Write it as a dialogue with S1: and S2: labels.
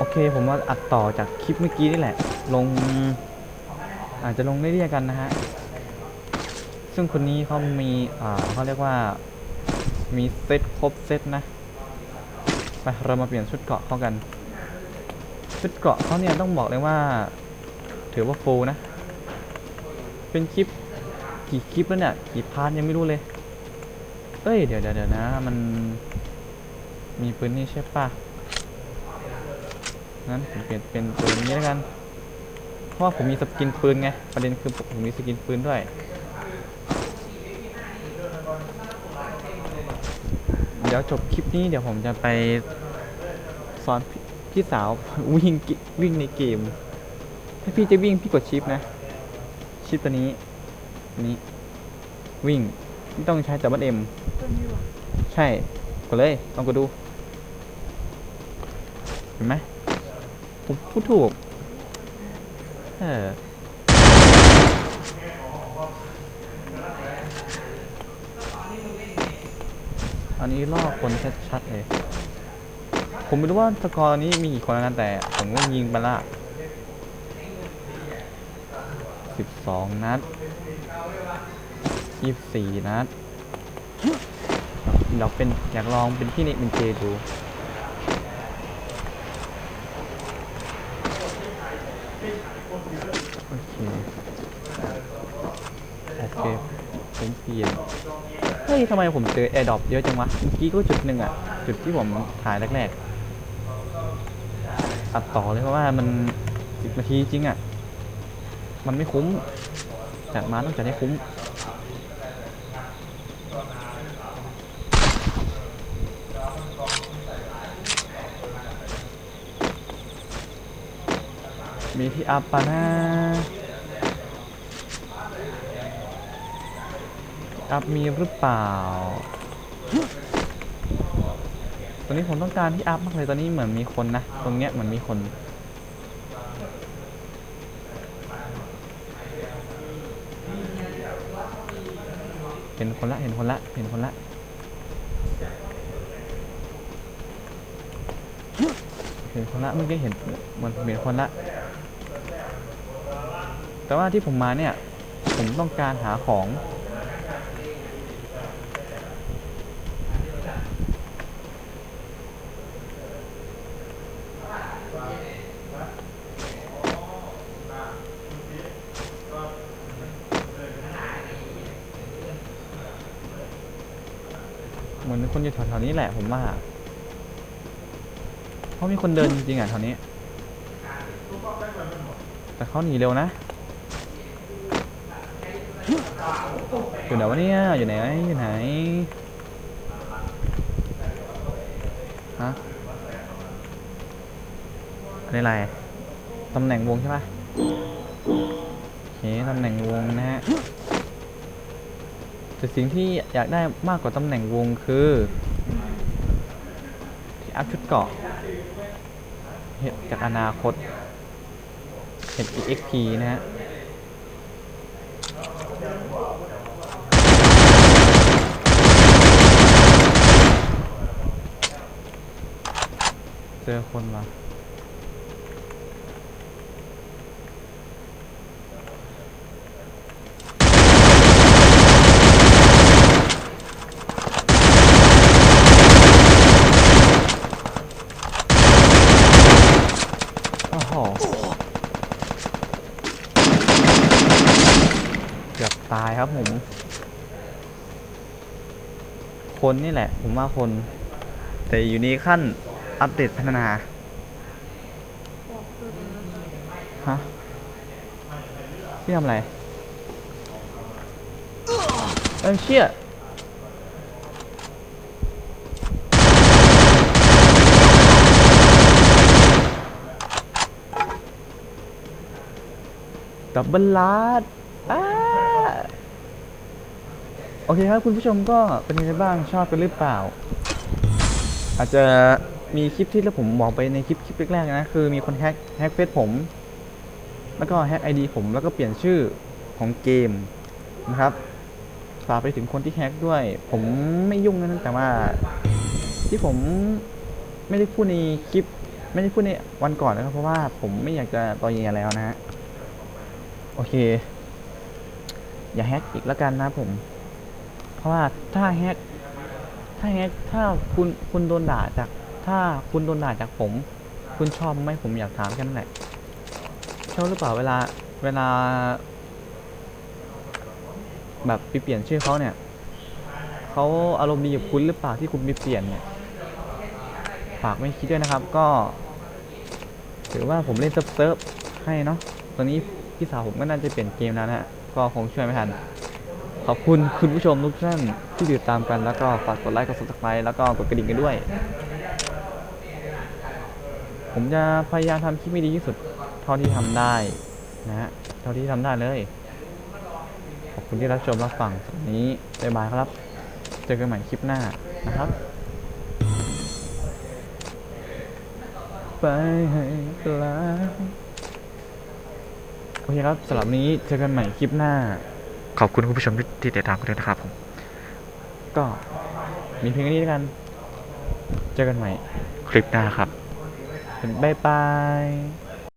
S1: โอเคผมว่าอัดต่อจากคลิปเมื่อกี้นี่แหละ ลง อาจจะลงเรื่อยๆกันนะฮะ ซึ่งคนนี้เขามีอ่าเขาเรียกว่ามีเซตครบเซตนะ ไปเรามาเปลี่ยนชุดเกราะเข้ากัน ชุดเกราะเขาเนี่ยต้องบอกเลยว่า ถือว่าฟูนะ เป็นคลิปกี่คลิปแล้วเนี่ยกี่พาร์ทยังไม่รู้เลย เอ้ยเดี๋ยวเดี๋ยวนะมันมีปืนนี่ใช่ปะ งั้นผมเปลี่ยนเป็นปืนนี้แล้วกัน เพราะว่าผมมีสกินปืนไง ประเด็นคือผมมีสกินปืนด้วยเดี๋ยวจบคลิปนี้เดี๋ยวผมจะไปสอนพี่พี่สาววิ่งวิ่งในเกม ถ้าพี่จะวิ่งพี่กดชิปนะ ชิปตัวนี้ตัวนี้ วิ่งไม่ต้องใช้แต่บัตเอ็มใช่ กดเลยลองกดดู เห็นไหม ผมพูดถูก เอออันนี้ล่อคนชัดๆเลย ผมไม่รู้ว่าสกอร์นี้มีกี่คนแล้วนะแต่ ผมก็ยิงไปละสิบสองนัดยี่สี่นัดเราเป็นอยากลองเป็นพี่เน็กเป็นเจดู โอเค โอเค ผมเปลี่ยนเฮ้ยทำไมผมเจอแอร์ดรอปเยอะจังวะ เมื่อกี้ก็จุดหนึ่งอะจุดที่ผมถ่ายแรกๆตัดต่อเลยเพราะว่ามันสิบนาทีจริงอะมันไม่คุ้ม จัดมาต้องจัดให้คุ้มมีที่อัพปะนะ อัพมีหรือเปล่า ตอนนี้ผมต้องการที่อัพมากเลยตอนนี้เหมือนมีคนนะ ตรงเนี้ยเหมือนมีคนเห็นคนละ เห็นคนละ เห็นคนละ เห็นคนละ เมื่อกี้เห็นเหมันเห็นคนละ แต่ว่าที่ผมมาเนี่ย ผมต้องการหาของ เหมือนคนอยู่แถวๆนี้แหละผมว่าเพราะมีคนเดินจริงๆอะแถวนี้ แต่เขาหนีเร็วนะ อยู่ไหนวะเนี่ย อยู่ไหน อยู่ไหน ฮะ อันนี้อะไร ตำแหน่งวงใช่ปะโอเคตำแหน่งวงนะฮะ แต่สิ่งที่อยากได้มากกว่าตำแหน่งวงคือที่อัพชุดเกาะ เห็ดจากอนาคต เห็ด EXP นะฮะเจอคนมาโอ้โห เกือบตาย ครับผม คนนี่แหละ ผมว่าคน แต่อยู่ในขั้นอัปเดตพัฒนาฮะพี่ทำอะไรเอ้ยเชี่ยดับเบิลลาดอ้า อเคครับคุณผู้ชมก็เป็นยังไงบ้างชอบกันหรือเปล่า อาจจะมีคลิปที่แล้วผมบอกไปในคลิปคลิปแรกๆนะคือมีคนแฮกแฮกเฟซผม แล้วก็แฮกไอดีผมแล้วก็เปลี่ยนชื่อของเกมนะครับฝากไปถึงคนที่แฮกด้วย ผมไม่ยุ่งนะแต่ว่า ที่ผมไม่ได้พูดในคลิป ไม่ได้พูดในวันก่อนนะครับ เพราะว่าผมไม่อยากจะต่อเยียแล้วนะฮะโอเค อย่าแฮกอีกแล้วกันนะผม เพราะว่าถ้าแฮกถ้าแฮกถ้าคุณคุณโดนด่าจาก ถ้าคุณโดนด่าจากผม คุณชอบไหมผมอยากถามแค่นั้นแหละชอบหรือเปล่าเวลาเวลา แบบไปเปลี่ยนชื่อเขาเนี่ยเขาอารมณ์ดีกับคุณหรือเปล่าที่คุณไปเปลี่ยนเนี่ยฝากไม่คิดด้วยนะครับก็ ถือว่าผมเล่นเซิร์ฟเซิร์ฟให้เนาะตอนนี้พี่สาวผมก็น่าจะเปลี่ยนเกมแล้วนะฮะก็คงช่วยไม่ทัน ขอบคุณคุณผู้ชมทุกท่านที่ติดตามกันแล้วก็ฝากกดไลค์กด subscribe แล้วก็กดกระดิ่งกันด้วย ผมจะพยายามทำคลิปให้ดีที่สุด เท่าที่ทำได้นะฮะเท่าที่ทำได้เลย ขอบคุณที่รับชมรับฟังสำหรับนี้บ๊ายบายครับ เจอกันใหม่คลิปหน้านะครับ ไปให้ไกลโอเคครับสำหรับนี้เจอกันใหม่คลิปหน้า ขอบคุณคุณผู้ชมที่ติดตามกันด้วยนะครับผม ก็มีเพียงแค่นี้แล้วกัน เจอกันใหม่ คลิปหน้าครับบ๊ายบาย